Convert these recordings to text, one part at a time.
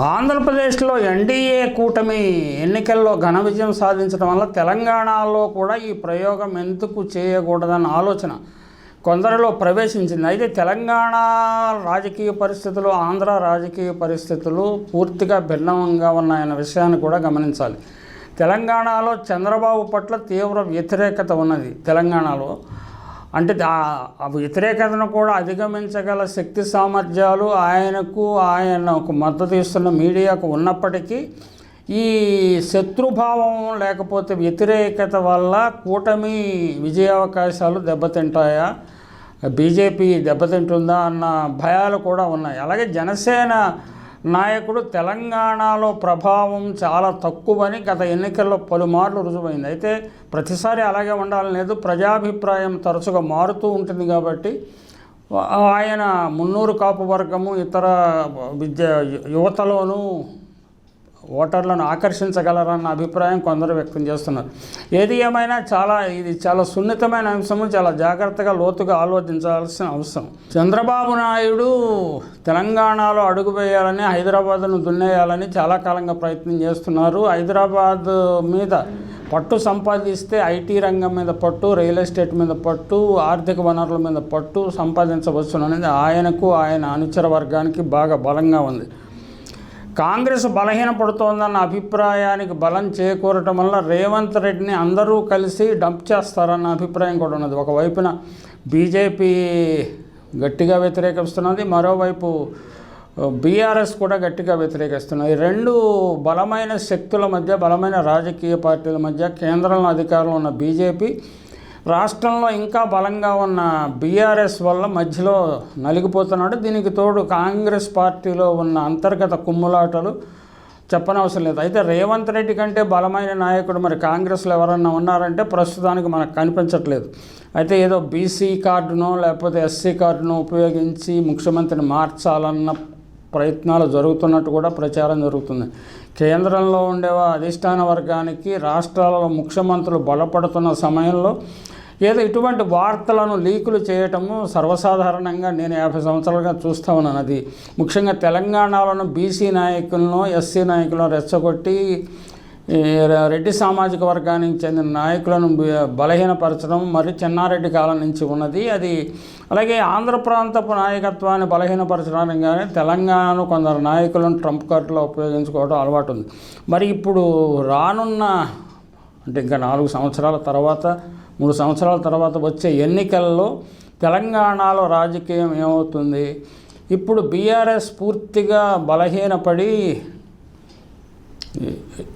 ఆంధ్రప్రదేశ్లో ఎన్డీఏ కూటమి ఎన్నికల్లో ఘన విజయం సాధించడం వల్ల తెలంగాణలో కూడా ఈ ప్రయోగం ఎందుకు చేయకూడదన్న ఆలోచన కొందరిలో ప్రవేశించింది. అయితే తెలంగాణ రాజకీయ పరిస్థితులు ఆంధ్ర రాజకీయ పరిస్థితులు పూర్తిగా భిన్నంగా ఉన్నాయన్న విషయాన్ని కూడా గమనించాలి. తెలంగాణలో చంద్రబాబు పట్ల తీవ్ర వ్యతిరేకత ఉన్నది తెలంగాణలో. అంటే దా- ఆ వ్యతిరేకతను కూడా అధిగమించగల శక్తి సామర్థ్యాలు ఆయనకు ఆయనకు మద్దతు ఇస్తున్న మీడియాకు ఉన్నప్పటికీ ఈ శత్రుభావం లేకపోతే వ్యతిరేకత వల్ల కూటమి విజయావకాశాలు దెబ్బతింటాయా? బీజేపీ దెబ్బతింటుందా అన్న భయాలు కూడా ఉన్నాయి. అలాగే జనసేన నాయకుడు తెలంగాణలో ప్రభావం చాలా తక్కువని గత ఎన్నికల్లో పలుమార్లు రుజువైంది. అయితే ప్రతిసారి అలాగే ఉండాలని లేదు. ప్రజాభిప్రాయం తరచుగా మారుతూ ఉంటుంది కాబట్టి ఆయన మున్నూరు కాపు వర్గము ఇతర విద్య యువతలోనూ ఓటర్లను ఆకర్షించగలరన్న అభిప్రాయం కొందరు వ్యక్తం చేస్తున్నారు. ఏది ఏమైనా చాలా ఇది చాలా సున్నితమైన అంశము చాలా జాగ్రత్తగా లోతుగా ఆలోచించాల్సిన అవసరం. చంద్రబాబు నాయుడు తెలంగాణలో అడుగువేయాలని హైదరాబాద్ను దున్నేయాలని చాలా కాలంగా ప్రయత్నం చేస్తున్నారు. హైదరాబాద్ మీద పట్టు సంపాదిస్తే ఐటీ రంగం మీద పట్టు రియల్ ఎస్టేట్ మీద పట్టు ఆర్థిక వనరుల మీద పట్టు సంపాదించవచ్చు అనేది ఆయనకు ఆయన అనుచర వర్గానికి బాగా బలంగా ఉంది. కాంగ్రెస్ బలహీనపడుతోందన్న అభిప్రాయానికి బలం చేకూరటం వల్ల రేవంత్ రెడ్డిని అందరూ కలిసి డంప్ చేస్తారన్న అభిప్రాయం కూడా ఉన్నది. ఒకవైపున బీజేపీ గట్టిగా వ్యతిరేకిస్తున్నది మరోవైపు బీఆర్ఎస్ కూడా గట్టిగా వ్యతిరేకిస్తున్నది. రెండు బలమైన శక్తుల మధ్య బలమైన రాజకీయ పార్టీల మధ్య కేంద్రంలో అధికారంలో ఉన్న బీజేపీ రాష్ట్రంలో ఇంకా బలంగా ఉన్న బీఆర్ఎస్ వల్ల మధ్యలో నలిగిపోతున్నాడు. దీనికి తోడు కాంగ్రెస్ పార్టీలో ఉన్న అంతర్గత కుమ్ములాటలు చెప్పనవసరం లేదు. అయితే రేవంత్ రెడ్డి కంటే బలమైన నాయకుడు మరి కాంగ్రెస్లో ఎవరన్నా ఉన్నారంటే ప్రస్తుతానికి మనకు కనిపించట్లేదు. అయితే ఏదో బీసీ కార్డునో లేకపోతే ఎస్సీ కార్డునో ఉపయోగించి ముఖ్యమంత్రిని మార్చాలన్న ప్రయత్నాలు జరుగుతున్నట్టు కూడా ప్రచారం జరుగుతుంది. కేంద్రంలో ఉండే అధిష్టాన వర్గానికి రాష్ట్రాలలో ముఖ్యమంత్రులు బలపడుతున్న సమయంలో ఏదో ఇటువంటి వార్తలను లీకులు చేయటము సర్వసాధారణంగా నేను యాభై సంవత్సరాలుగా చూస్తూ ఉన్నాను. అది ముఖ్యంగా తెలంగాణలోని బీసీ నాయకులను ఎస్సీ నాయకులను రెచ్చగొట్టి రెడ్డి సామాజిక వర్గానికి చెందిన నాయకులను బలహీనపరచడం మరి చెన్నారెడ్డి కాలం నుంచి ఉన్నది. అది అలాగే ఆంధ్ర ప్రాంతపు నాయకత్వాన్ని బలహీనపరచడానికి కానీ తెలంగాణలో కొందరు నాయకులను ట్రంప్ కార్డులో ఉపయోగించుకోవడం అలవాటు ఉంది. మరి ఇప్పుడు రానున్న అంటే ఇంకా నాలుగు సంవత్సరాల తర్వాత మూడు సంవత్సరాల తర్వాత వచ్చే ఎన్నికల్లో తెలంగాణలో రాజకీయం ఏమవుతుంది? ఇప్పుడు బీఆర్ఎస్ పూర్తిగా బలహీనపడి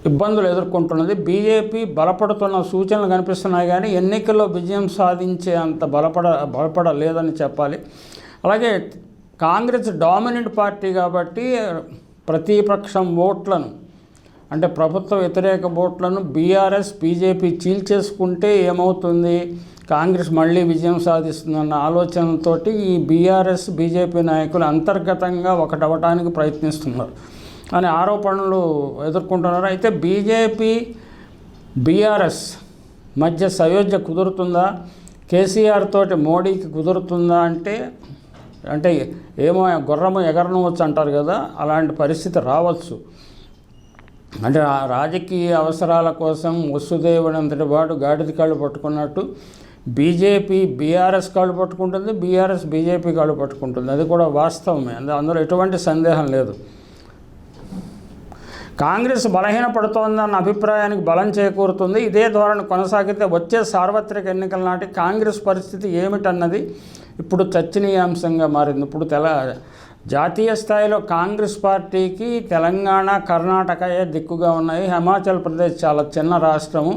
ఇబ్బందులు ఎదుర్కొంటున్నది. బీజేపీ బలపడుతున్న సూచనలు కనిపిస్తున్నాయి కానీ ఎన్నికల్లో విజయం సాధించే అంత బలపడ బలపడలేదని చెప్పాలి. అలాగే కాంగ్రెస్ డామినెంట్ పార్టీ కాబట్టి ప్రతిపక్షం ఓట్లను అంటే ప్రభుత్వ వ్యతిరేక ఓట్లను బీఆర్ఎస్ బీజేపీ చీల్చేసుకుంటే ఏమవుతుంది? కాంగ్రెస్ మళ్ళీ విజయం సాధిస్తుందన్న ఆలోచనతోటి ఈ బీఆర్ఎస్ బీజేపీ నాయకులు అంతర్గతంగా ఒకటవటానికి ప్రయత్నిస్తున్నారు. అనే ఆరోపణలు ఎదుర్కొంటున్నారు. అయితే బీజేపీ బీఆర్ఎస్ మధ్య సయోధ్య కుదురుతుందా? కేసీఆర్ తోటి మోడీకి కుదురుతుందా అంటే అంటే ఏమో గుర్రము ఎగరనవచ్చు అంటారు కదా అలాంటి పరిస్థితి రావచ్చు. అంటే రాజకీయ అవసరాల కోసం వసుదేవుడు అంతటి వాడు గాడిద కాళ్ళు పట్టుకున్నట్టు బీజేపీ బీఆర్ఎస్ కాళ్ళు పట్టుకుంటుంది బీఆర్ఎస్ బీజేపీ కాళ్ళు పట్టుకుంటుంది. అది కూడా వాస్తవమే. అందు- అందులో ఎటువంటి సందేహం లేదు. కాంగ్రెస్ బలహీనపడుతోందన్న అభిప్రాయానికి బలం చేకూరుతుంది. ఇదే ధోరణి కొనసాగితే వచ్చే సార్వత్రిక ఎన్నికల నాటి కాంగ్రెస్ పరిస్థితి ఏమిటన్నది ఇప్పుడు చర్చనీయాంశంగా మారింది. ఇప్పుడు తెల జాతీయ స్థాయిలో కాంగ్రెస్ పార్టీకి తెలంగాణ కర్ణాటకయే దిక్కుగా ఉన్నాయి? హిమాచల్ ప్రదేశ్ చాలా చిన్న రాష్ట్రము.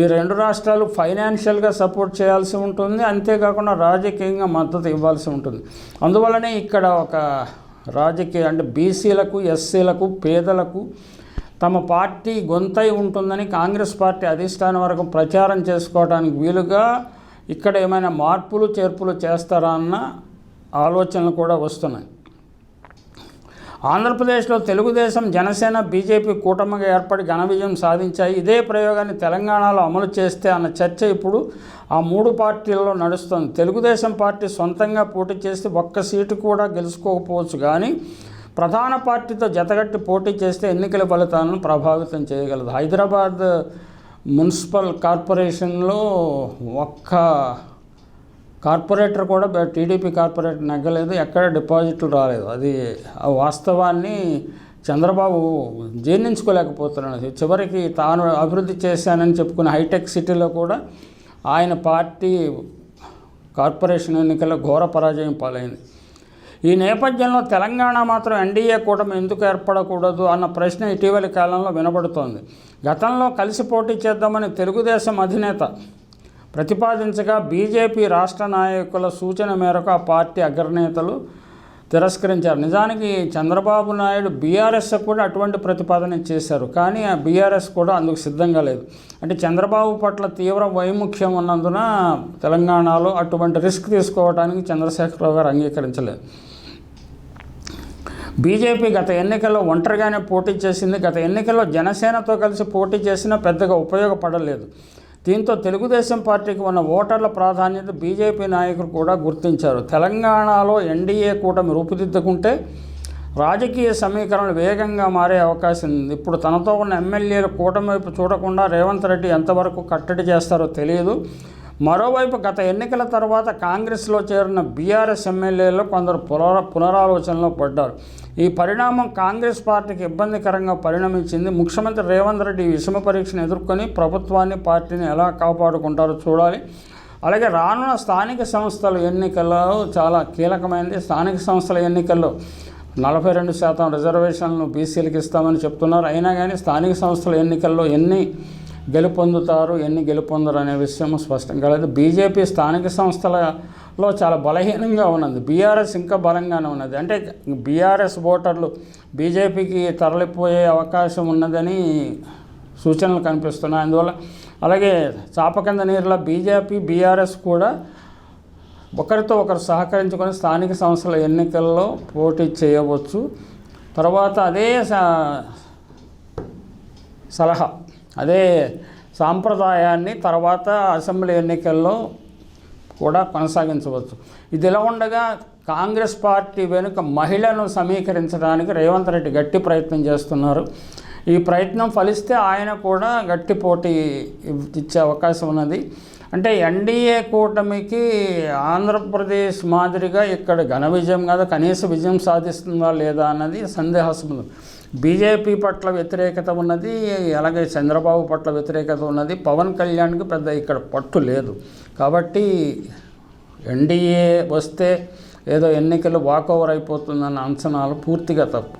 ఈ రెండు రాష్ట్రాలు ఫైనాన్షియల్గా సపోర్ట్ చేయాల్సి ఉంటుంది. అంతేకాకుండా రాజకీయంగా మద్దతు ఇవ్వాల్సి ఉంటుంది. అందువలనే ఇక్కడ ఒక రాజకీయ అంటే బీసీలకు ఎస్సీలకు పేదలకు తమ పార్టీ గొంతై ఉంటుందని కాంగ్రెస్ పార్టీ అధిష్టాన వరకు ప్రచారం చేసుకోవడానికి వీలుగా ఇక్కడ ఏమైనా మార్పులు చేర్పులు చేస్తారా అన్న ఆలోచనలు కూడా వస్తున్నాయి. ఆంధ్రప్రదేశ్లో తెలుగుదేశం జనసేన బీజేపీ కూటమిగా ఏర్పడి ఘన విజయం సాధించాయి. ఇదే ప్రయోగాన్ని తెలంగాణలో అమలు చేస్తే అన్న చర్చ ఇప్పుడు ఆ మూడు పార్టీల్లో నడుస్తుంది. తెలుగుదేశం పార్టీ సొంతంగా పోటీ చేస్తే ఒక్క సీటు కూడా గెలుచుకోకపోవచ్చు కానీ ప్రధాన పార్టీతో జతగట్టి పోటీ చేస్తే ఎన్నికల ఫలితాలను ప్రభావితం చేయగలదు. హైదరాబాద్ మున్సిపల్ కార్పొరేషన్లో ఒక్క కార్పొరేటర్ కూడా టీడీపీ కార్పొరేటర్ నెగ్గలేదు ఎక్కడ డిపాజిట్లు రాలేదు. అది ఆ వాస్తవాన్ని చంద్రబాబు జీర్ణించుకోలేకపోతున్నాడు. చివరికి తాను అభివృద్ధి చేశానని చెప్పుకున్న హైటెక్ సిటీలో కూడా ఆయన పార్టీ కార్పొరేషన్ ఎన్నికల్లో ఘోర పరాజయం పాలైంది. ఈ నేపథ్యంలో తెలంగాణ మాత్రం ఎన్డీఏ కూటమి ఎందుకు ఏర్పడకూడదు అన్న ప్రశ్న ఇటీవలి కాలంలో వినబడుతోంది. గతంలో కలిసి పోటీ చేద్దామని తెలుగుదేశం అధినేత ప్రతిపాదించగా బీజేపీ రాష్ట్ర నాయకుల సూచన మేరకు ఆ పార్టీ అగ్రనేతలు తిరస్కరించారు. నిజానికి చంద్రబాబు నాయుడు బీఆర్ఎస్ కూడా అటువంటి ప్రతిపాదన చేశారు. కానీ ఆ బీఆర్ఎస్ కూడా అందుకు సిద్ధంగా లేదు. అంటే చంద్రబాబు పట్ల తీవ్ర వైముఖ్యం ఉన్నందున తెలంగాణలో అటువంటి రిస్క్ తీసుకోవడానికి చంద్రశేఖరరావు గారు అంగీకరించలేదు. బీజేపీ గత ఎన్నికల్లో ఒంటరిగానే పోటీ చేసింది. గత ఎన్నికల్లో జనసేనతో కలిసి పోటీ చేసినా పెద్దగా ఉపయోగపడలేదు. దీంతో తెలుగుదేశం పార్టీకి ఉన్న ఓటర్ల ప్రాధాన్యత బీజేపీ నాయకులు కూడా గుర్తించారు. తెలంగాణలో ఎన్డీఏ కూటమి రూపుదిద్దుకుంటే రాజకీయ సమీకరణలు వేగంగా మారే అవకాశం ఉంది. ఇప్పుడు తనతో ఉన్న ఎమ్మెల్యేలు కూటమి వైపు చూడకుండా రేవంత్ రెడ్డి ఎంతవరకు కట్టడి చేస్తారో తెలియదు. మరోవైపు గత ఎన్నికల తర్వాత కాంగ్రెస్లో చేరిన బీఆర్ఎస్ ఎమ్మెల్యేలు కొందరు పునర పునరాలోచనలో పడ్డారు. ఈ పరిణామం కాంగ్రెస్ పార్టీకి ఇబ్బందికరంగా పరిణమించింది. ముఖ్యమంత్రి రేవంత్ రెడ్డి ఈ విషమ పరీక్షను ఎదుర్కొని ప్రభుత్వాన్ని పార్టీని ఎలా కాపాడుకుంటారో చూడాలి. అలాగే రానున్న స్థానిక సంస్థల ఎన్నికల్లో చాలా కీలకమైనది స్థానిక సంస్థల ఎన్నికల్లో నలభై రెండు శాతం రిజర్వేషన్లు బీసీలకు ఇస్తామని చెప్తున్నారు. అయినా కానీ స్థానిక సంస్థల ఎన్నికల్లో ఎన్ని గెలుపొందుతారు ఎన్ని గెలుపొందరు అనే విషయం స్పష్టంగా లేదు. బీజేపీ స్థానిక సంస్థలలో చాలా బలహీనంగా ఉన్నది. బీఆర్ఎస్ ఇంకా బలంగానే ఉన్నది. అంటే బీఆర్ఎస్ ఓటర్లు బీజేపీకి తరలిపోయే అవకాశం ఉన్నదని సూచనలు కనిపిస్తున్నాయి. అందువల్ల అలాగే చాప కింద నీరులో బీజేపీ బీఆర్ఎస్ కూడా ఒకరితో ఒకరు సహకరించుకొని స్థానిక సంస్థల ఎన్నికల్లో పోటీ చేయవచ్చు. తర్వాత అదే సలహా అదే సాంప్రదాయాన్ని తర్వాత అసెంబ్లీ ఎన్నికల్లో కూడా కొనసాగించవచ్చు. ఇది ఇలా ఉండగా కాంగ్రెస్ పార్టీ వెనుక మహిళను సమీకరించడానికి రేవంత్ రెడ్డి గట్టి ప్రయత్నం చేస్తున్నారు. ఈ ప్రయత్నం ఫలిస్తే ఆయన కూడా గట్టి పోటీ ఇచ్చే అవకాశం ఉన్నది. అంటే ఎన్డీఏ కూటమికి ఆంధ్రప్రదేశ్ మాదిరిగా ఇక్కడ ఘన విజయం కాదు కనీస విజయం సాధిస్తుందా లేదా అన్నది సందేహాస్పదం. బీజేపీ పట్ల వ్యతిరేకత ఉన్నది అలాగే చంద్రబాబు పట్ల వ్యతిరేకత ఉన్నది. పవన్ కళ్యాణ్కి పెద్ద ఇక్కడ పట్టు లేదు. కాబట్టి ఎన్డీఏ వస్తే ఏదో ఎన్నికలు వాకోవర్ అయిపోతుందన్న అంచనాలు పూర్తిగా తప్పు.